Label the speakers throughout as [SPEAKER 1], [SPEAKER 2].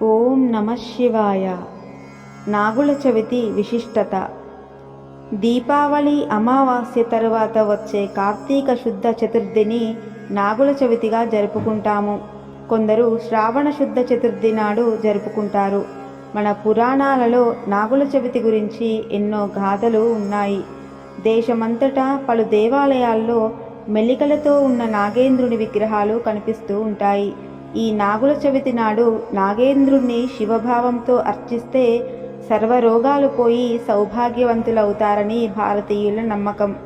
[SPEAKER 1] ఓం నమ శివాయ. నాగుల చవితి విశిష్టత. దీపావళి అమావాస్య తరువాత వచ్చే కార్తీక శుద్ధ చతుర్థిని నాగుల చవితిగా జరుపుకుంటాము. కొందరు శ్రావణ శుద్ధ చతుర్థి నాడు జరుపుకుంటారు. మన పురాణాలలో నాగుల చవితి గురించి ఎన్నో గాథలు ఉన్నాయి. దేశమంతటా పలు దేవాలయాల్లో మెలికలతో ఉన్న నాగేంద్రుని విగ్రహాలు కనిపిస్తూ ఉంటాయి. ఈ నాగుల చవితి నాడు నాగేంద్రుణ్ణి శివభావంతో అర్చిస్తే సర్వరోగాలు పోయి సౌభాగ్యవంతులవుతారని భారతీయుల నమ్మకం.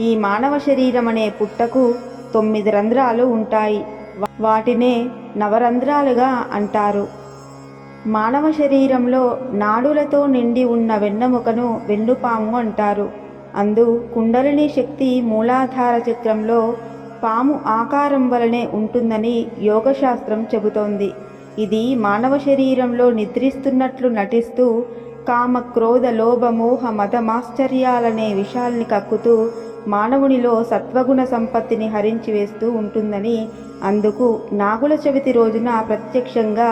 [SPEAKER 1] ఈ మానవ శరీరం అనే పుట్టకు తొమ్మిది రంధ్రాలు ఉంటాయి. వాటినే నవరంధ్రాలుగా అంటారు. మానవ శరీరంలో నాడులతో నిండి ఉన్న వెన్నెముకను వెన్నుపాము అంటారు. అందు కుండలిని శక్తి మూలాధార చక్రంలో పాము ఆకారం వలనే ఉంటుందని యోగశాస్త్రం చెబుతోంది. ఇది మానవ శరీరంలో నిద్రిస్తున్నట్లు నటిస్తూ కామ క్రోధ లోభ మోహ మతమాశ్చర్యాలనే విషాల్ని కక్కుతూ మానవునిలో సత్వగుణ సంపత్తిని హరించి వేస్తూ ఉంటుందని అందుకు నాగుల చవితి రోజున ప్రత్యక్షంగా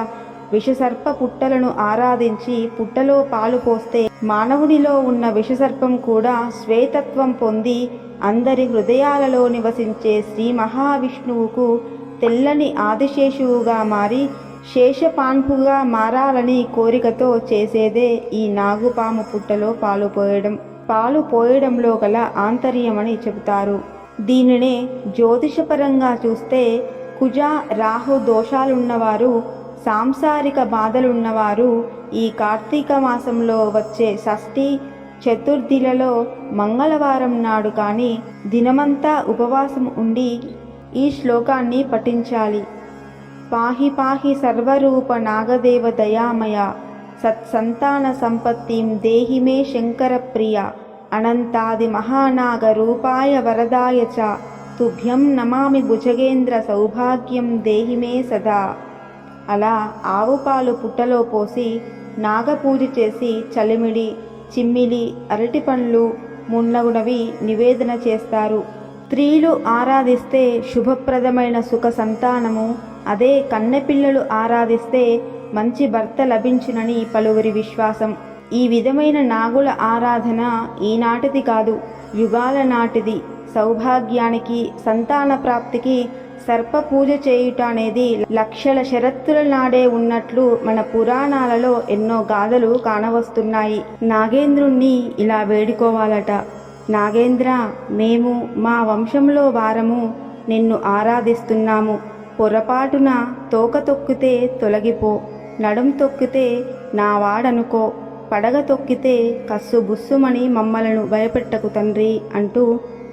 [SPEAKER 1] విషసర్ప పుట్టలను ఆరాధించి పుట్టలో పాలు పోస్తే మానవునిలో ఉన్న విషసర్పం కూడా శ్వేతత్వం పొంది అందరి హృదయాలలో నివసించే శ్రీ మహావిష్ణువుకు తెల్లని ఆదిశేషువుగా మారి శేషపాన్పుగా మారాలని కోరికతో చేసేదే ఈ నాగుపాము పుట్టలో పాలు పోయడం. పాలు పోయడంలో గల ఆంతర్యమని చెబుతారు. దీనినే జ్యోతిషపరంగా చూస్తే కుజ రాహు దోషాలున్నవారు సాంసారిక బాధలున్నవారు ఈ కార్తీక మాసంలో వచ్చే షష్ఠి చతుర్థిలలో మంగళవారం నాడు కానీ దినమంతా ఉపవాసం ఉండి ఈ శ్లోకాన్ని పఠించాలి. పాహి పాహి సర్వరూప నాగదేవ దయామయ సత్సంతాన సంపత్తిం దేహిమే శంకరప్రియ అనంతాది మహానాగ రూపాయ వరదాయ చ తుభ్యం నమామి భుజగేంద్ర సౌభాగ్యం దేహిమే సదా. అలా ఆవు పాలు పుట్టలో పోసి నాగపూజ చేసి చలిమిడి చిమ్మిలి అరటి పండ్లు మున్నగునవి నివేదన చేస్తారు. స్త్రీలు ఆరాధిస్తే శుభప్రదమైన సుఖ సంతానము అదే కన్నెపిల్లలు ఆరాధిస్తే మంచి భర్త లభించునని పలువురి విశ్వాసం. ఈ విధమైన నాగుల ఆరాధన ఈనాటిది కాదు యుగాల నాటిది. సౌభాగ్యానికి సంతాన ప్రాప్తికి సర్ప పూజ చేయుట అనేది లక్షల షరత్తుల నాడే ఉన్నట్లు మన పురాణాలలో ఎన్నో గాథలు కానవస్తున్నాయి. నాగేంద్రుణ్ణి ఇలా వేడుకోవాలట. నాగేంద్ర మేము మా వంశంలో వారము నిన్ను ఆరాధిస్తున్నాము. పొరపాటున తోక తొక్కితే తొలగిపో నడుం తొక్కితే నా వాడనుకో పడగ తొక్కితే కస్సు బుస్సుమని మమ్మలను భయపెట్టకు తండ్రి అంటూ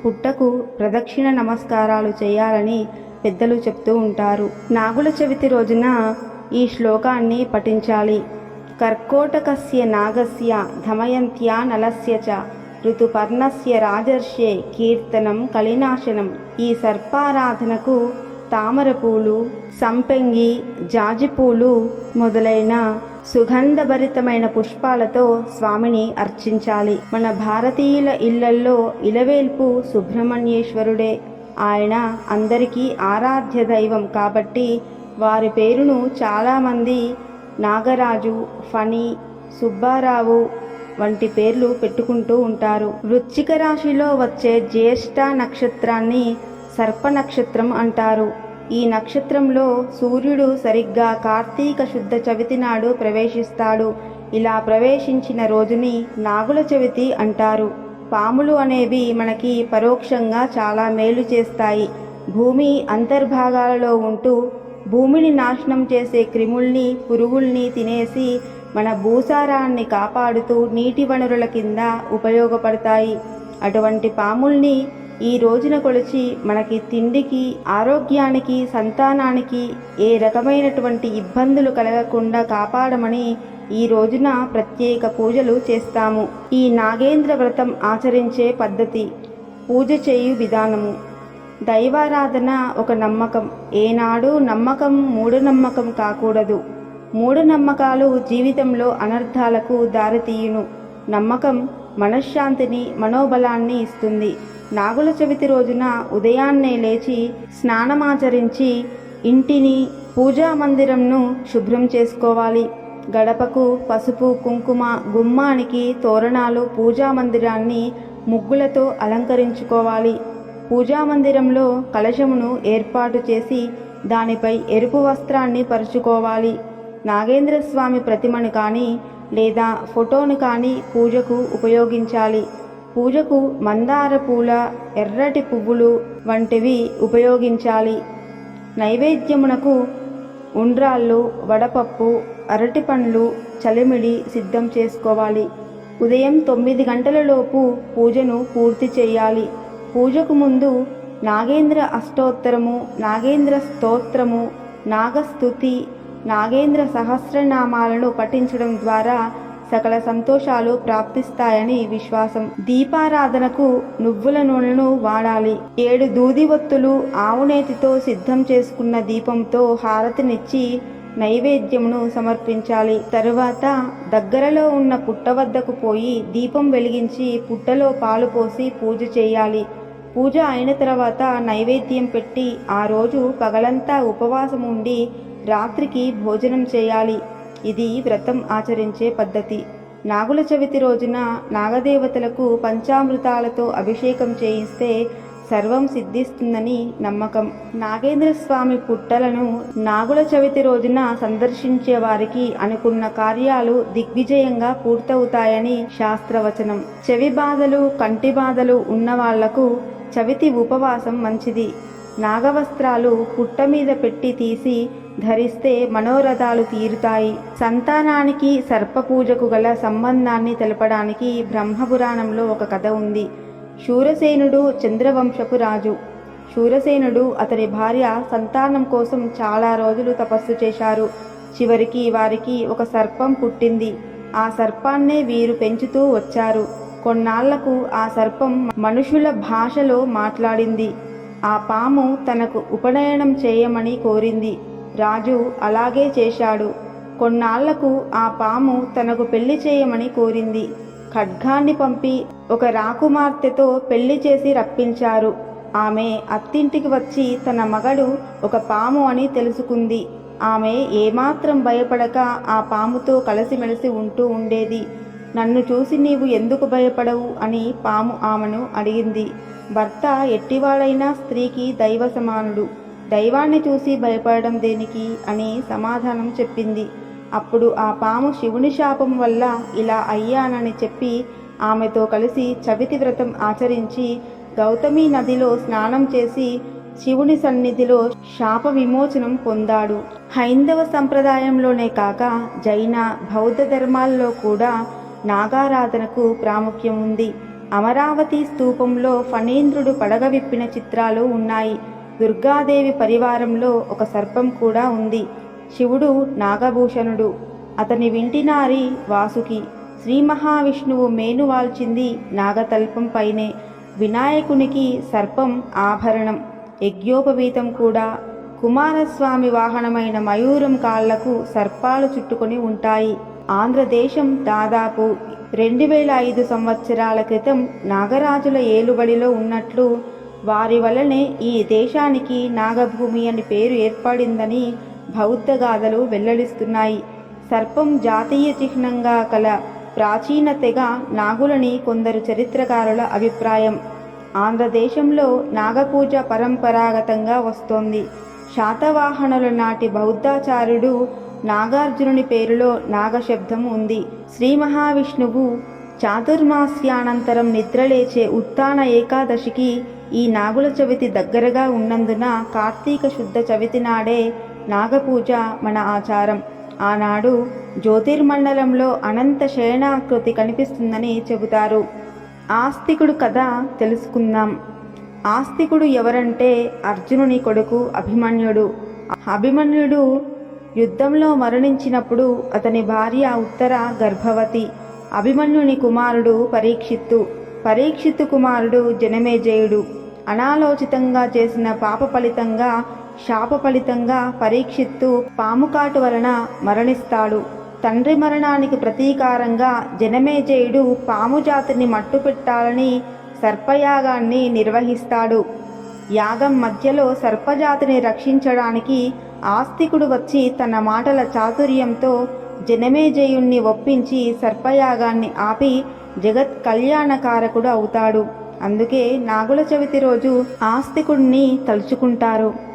[SPEAKER 1] పుట్టకు ప్రదక్షిణ నమస్కారాలు చేయాలని పెద్దలు చెప్తూ ఉంటారు. నాగుల చవితి రోజున ఈ శ్లోకాన్ని పఠించాలి. కర్కోటకస్య నాగస్య ధమయంత్యా నలస్య చ ఋతుపర్ణస్య రాజర్షే కీర్తనం కలినాశనం. ఈ సర్పారాధనకు తామరపూలు సంపెంగి జాజిపూలు మొదలైన సుగంధభరితమైన పుష్పాలతో స్వామిని అర్చించాలి. మన భారతీయుల ఇళ్ళల్లో ఇలవేల్పు సుబ్రహ్మణ్యేశ్వరుడే. ఆయన అందరికీ ఆరాధ్య దైవం కాబట్టి వారి పేరును చాలామంది నాగరాజు ఫణి సుబ్బారావు వంటి పేర్లు పెట్టుకుంటూ ఉంటారు. వృశ్చిక రాశిలో వచ్చే జ్యేష్ఠ నక్షత్రాన్ని సర్ప నక్షత్రం అంటారు. ఈ నక్షత్రంలో సూర్యుడు సరిగ్గా కార్తీక శుద్ధ చవితి నాడు ప్రవేశిస్తాడు. ఇలా ప్రవేశించిన రోజుని నాగుల చవితి అంటారు. పాములు అనేవి మనకి పరోక్షంగా చాలా మేలు చేస్తాయి. భూమి అంతర్భాగాలలో ఉంటూ భూమిని నాశనం చేసే క్రిముల్ని పురుగుల్ని తినేసి మన భూసారాన్ని కాపాడుతూ నీటి వనరుల కింద ఉపయోగపడతాయి. అటువంటి పాముల్ని ఈ రోజున కొలిచి మనకి తిండికి ఆరోగ్యానికి సంతానానికి ఏ రకమైనటువంటి ఇబ్బందులు కలగకుండా కాపాడమని ఈ రోజున ప్రత్యేక పూజలు చేస్తాము. ఈ నాగేంద్ర వ్రతం ఆచరించే పద్ధతి. పూజ చేయు విధానము. దైవారాధన ఒక నమ్మకం. ఏనాడు నమ్మకం మూఢనమ్మకం కాకూడదు. మూఢనమ్మకాలు జీవితంలో అనర్థాలకు దారితీయును. నమ్మకం మనశ్శాంతిని మనోబలాన్ని ఇస్తుంది. నాగుల చవితి రోజున ఉదయాన్నే లేచి స్నానమాచరించి ఇంటిని పూజా మందిరంను శుభ్రం చేసుకోవాలి. గడపకు పసుపు కుంకుమ గుమ్మానికి తోరణాలు పూజా మందిరాన్ని ముగ్గులతో అలంకరించుకోవాలి. పూజా మందిరంలో కలశమును ఏర్పాటు చేసి దానిపై ఎరుపు వస్త్రాన్ని పరుచుకోవాలి. నాగేంద్ర స్వామి ప్రతిమను కానీ లేదా ఫోటోను కానీ పూజకు ఉపయోగించాలి. పూజకు మందార పూల ఎర్రటి పువ్వులు వంటివి ఉపయోగించాలి. నైవేద్యమునకు ఉండ్రాళ్ళు వడపప్పు అరటిపండ్లు చలిమిడి సిద్ధం చేసుకోవాలి. ఉదయం తొమ్మిది గంటలలోపు పూజను పూర్తి చేయాలి. పూజకు ముందు నాగేంద్ర అష్టోత్తరము నాగేంద్ర స్తోత్రము నాగస్తుతి నాగేంద్ర సహస్రనామాలను పఠించడం ద్వారా సకల సంతోషాలు ప్రాప్తిస్తాయని విశ్వాసం. దీపారాధనకు నువ్వుల నూనెను వాడాలి. ఏడు దూది ఒత్తులు ఆవునేతితో సిద్ధం చేసుకున్న దీపంతో హారతినిచ్చి నైవేద్యమును సమర్పించాలి. తరువాత దగ్గరలో ఉన్న పుట్ట వద్దకు పోయి దీపం వెలిగించి పుట్టలో పాలు పోసి పూజ చేయాలి. పూజ అయిన తర్వాత నైవేద్యం పెట్టి ఆ రోజు పగలంతా ఉపవాసం ఉండి రాత్రికి భోజనం చేయాలి. ఇది వ్రతం ఆచరించే పద్ధతి. నాగుల చవితి రోజున నాగదేవతలకు పంచామృతాలతో అభిషేకం చేయిస్తే సర్వం సిద్ధిస్తుందని నమ్మకం. నాగేంద్ర స్వామి పుట్టలను నాగుల చవితి రోజున సందర్శించే వారికి అనుకున్న కార్యాలు దిగ్విజయంగా పూర్తవుతాయని శాస్త్రవచనం. చెవి బాధలు కంటి బాధలు ఉన్న వాళ్ళకు చవితి ఉపవాసం మంచిది. నాగవస్త్రాలు పుట్ట మీద పెట్టి తీసి ధరిస్తే మనోరథాలు తీరుతాయి. సంతానానికి సర్పపూజకు గల సంబంధాన్ని తెలపడానికి బ్రహ్మపురాణంలో ఒక కథ ఉంది. శూరసేనుడు చంద్రవంశపు రాజు. శూరసేనుడు అతని భార్య సంతానం కోసం చాలా రోజులు తపస్సు చేశారు. చివరికి వారికి ఒక సర్పం పుట్టింది. ఆ సర్పాన్నే వీరు పెంచుతూ వచ్చారు. కొన్నాళ్ళకు ఆ సర్పం మనుషుల భాషలో మాట్లాడింది. ఆ పాము తనకు ఉపనయనం చేయమని కోరింది. రాజు అలాగే చేశాడు. కొన్నాళ్ళకు ఆ పాము తనకు పెళ్ళి చేయమని కోరింది. ఖడ్గాన్ని పంపి ఒక రాకుమార్తెతో పెళ్ళి చేసి రప్పించారు. ఆమె అత్తింటికి వచ్చి తన మగడు ఒక పాము అని తెలుసుకుంది. ఆమె ఏమాత్రం భయపడక ఆ పాముతో కలిసిమెలిసి ఉంటూ ఉండేది. నన్ను చూసి నీవు ఎందుకు భయపడవు? అని పాము ఆమెను అడిగింది. భర్త ఎట్టివాడైనా స్త్రీకి దైవ సమానుడు దైవాన్ని చూసి భయపడడం దేనికి? అని సమాధానం చెప్పింది. అప్పుడు ఆ పాము శివుని శాపం వల్ల ఇలా అయ్యానని చెప్పి ఆమెతో కలిసి చవితి వ్రతం ఆచరించి గౌతమి నదిలో స్నానం చేసి శివుని సన్నిధిలో శాప విమోచనం పొందాడు. హైందవ సంప్రదాయంలోనే కాక జైన బౌద్ధ ధర్మాల్లో కూడా నాగారాధనకు ప్రాముఖ్యం ఉంది. అమరావతి స్తూపంలో ఫణీంద్రుడు పడగ విప్పిన చిత్రాలు ఉన్నాయి. దుర్గాదేవి పరివారంలో ఒక సర్పం కూడా ఉంది. శివుడు నాగభూషణుడు. అతని వింటినారి వాసుకి శ్రీ మహావిష్ణువు మేను వాల్చింది నాగతల్పం పైనే. వినాయకునికి సర్పం ఆభరణం. యజ్ఞోపవీతం కూడా. కుమారస్వామి వాహనమైన మయూరం కాళ్ళకు సర్పాలు చుట్టుకొని ఉంటాయి. ఆంధ్రదేశం దాదాపు రెండు వేల ఐదు సంవత్సరాల క్రితం నాగరాజుల ఏలుబడిలో ఉన్నట్లు వారి వలనే ఈ దేశానికి నాగభూమి అని పేరు ఏర్పడిందని బౌద్ధ గాథలు వెల్లడిస్తున్నాయి. సర్పం జాతీయ చిహ్నంగా కల ప్రాచీన తెగ నాగులని కొందరు చరిత్రకారుల అభిప్రాయం. ఆంధ్రదేశంలో నాగపూజ పరంపరాగతంగా వస్తోంది. శాతవాహనుల నాటి బౌద్ధాచార్యుడు నాగార్జునుని పేరులో నాగశబ్దం ఉంది. శ్రీ మహావిష్ణువు చాతుర్మాస్యానంతరం నిద్రలేచే ఉత్తాన ఏకాదశికి ఈ నాగుల చవితి దగ్గరగా ఉన్నందున కార్తీక శుద్ధ చవితి నాడే నాగపూజ మన ఆచారం. ఆనాడు జ్యోతిర్మండలంలో అనంత శయనాకృతి కనిపిస్తుందని చెబుతారు. ఆస్తికుడు కథ తెలుసుకుందాం. ఆస్తికుడు ఎవరంటే అర్జునుని కొడుకు అభిమన్యుడు. అభిమన్యుడు యుద్ధంలో మరణించినప్పుడు అతని భార్య ఉత్తర గర్భవతి. అభిమన్యుని కుమారుడు పరీక్షిత్తు. పరీక్షిత్తు కుమారుడు జనమేజయుడు. అనాలోచితంగా చేసిన పాప ఫలితంగా శాప ఫలితంగా పరీక్షిత్తు పాముకాటు వలన మరణిస్తాడు. తండ్రి మరణానికి ప్రతీకారంగా జనమేజయుడు పాము జాతిని మట్టుపెట్టాలని సర్పయాగాన్ని నిర్వహిస్తాడు. యాగం మధ్యలో సర్పజాతిని రక్షించడానికి ఆస్తికుడు వచ్చి తన మాటల చాతుర్యంతో జనమేజయుణ్ణి ఒప్పించి సర్పయాగాన్ని ఆపి జగత్ కళ్యాణకారకుడు అవుతాడు. అందుకే నాగుల చవితి రోజు ఆస్తికుడిని తలుచుకుంటారు.